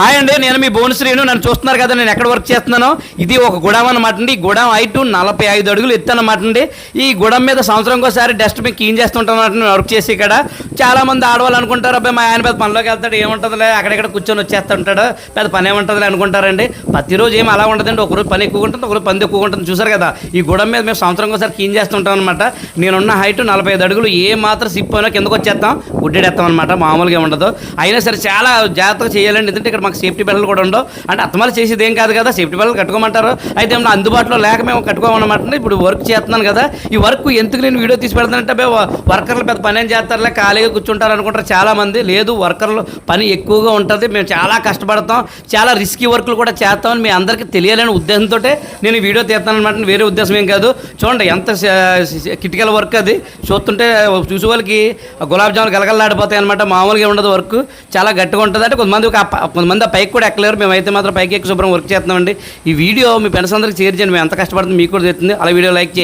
Hi అండి నేను మీ bone Srinu. నన్ను చూస్తున్నారు కదా నేను ఎక్కడ వర్క్ చేస్తున్నానో? ఇది ఒక గుడం అనమాట అండి. ఈ గుడం హైట్ నలభై ఐదు అడుగులు ఎత్తు అనమాట అండి. ఈ గుడం మీద సంవత్సరంకి ఒకసారి డస్ట్ బిన్ క్లీన్ చేస్తుంటాను నేను వర్క్ చేసి ఇక్కడ. చాలా మంది ఆడవాళ్ళు అనుకుంటారు అబ్బాయి మా ఆయన పెద్ద పనిలోకి వెళ్తాడు ఏముంటుందిలే? అక్కడెక్కడ కూర్చొని వచ్చేస్తుంటాడు. పెద్ద పని ఏముంటుందిలే? అనుకుంటారండి. ప్రతిరోజు ఏం అలా ఉండదండి. ఒకరోజు పని ఎక్కువ ఉంటుంది ఒకరోజు పని ఎక్కువ ఉంటుంది. చూసారు కదా ఈ గుడం మీద మేము సంవత్సరం ఒకసారి క్లీన్ చేస్తుంటాం అనమాట నేనున్న హైట్ నలభై ఐదు అడుగులు ఏ మాత్రం సిప్ అయినా కిందకు వచ్చేస్తాం గుడ్డెడేస్తాం అనమాట మామూలుగా ఉండదు. అయినా సరే చాలా జాగ్రత్తగా చేయాలండి. ఎందుకంటే ఇక్కడ మాకు సేఫ్టీ బెల్ట్లు కూడా ఉండవు. అంటే అత్తమాలు చేసేది ఏం కాదు కదా సేఫ్టీ బెల్ట్లు కట్టుకోమంటారు. అయితే ఏమన్నా అందుబాటులో లేక మేము కట్టుకోమన్నమాట. ఇప్పుడు వర్క్ చేస్తున్నాను కదా ఈ వర్క్ ఎందుకు నేను వీడియో తీసి పెడతానంటే వర్కర్లు పెద్ద పని ఏం చేస్తారులే ఖాళీగా కూర్చుంటారు అనుకుంటారు చాలా మంది లేదు వర్కర్లు పని ఎక్కువగా ఉంటుంది మేము చాలా కష్టపడతాం చాలా రిస్కీ వర్క్లు కూడా చేస్తామని మీ అందరికీ తెలియాలనే ఉద్దేశంతో నేను వీడియో తీస్తానమాట అనమాట వేరే ఉద్దేశం ఏం కాదు. చూడండి ఎంత కిటికల వర్క్ అది. చూస్తుంటే చూసే వాళ్ళకి గులాబ్ జాములు గలగలలాడిపోతాయి అనమాట మామూలుగా ఉండదు వర్క్ చాలా గట్టిగా ఉంటుంది. అంటే కొంతమంది ఒక కొంతమంది ఆ పైకి కూడా ఎక్కలేరు. మేమైతే మాత్రం పైకి ఎక్కి శుభ్రం వర్క్ చేస్తున్నామండి. ఈ వీడియో మీ ఫ్రెండ్స్ అందరికి షేర్ చేయండి. మేము ఎంత కష్టపడుతుంది మీకు కూడా తెలుస్తుంది. అలా వీడియో లైక్ చేయండి.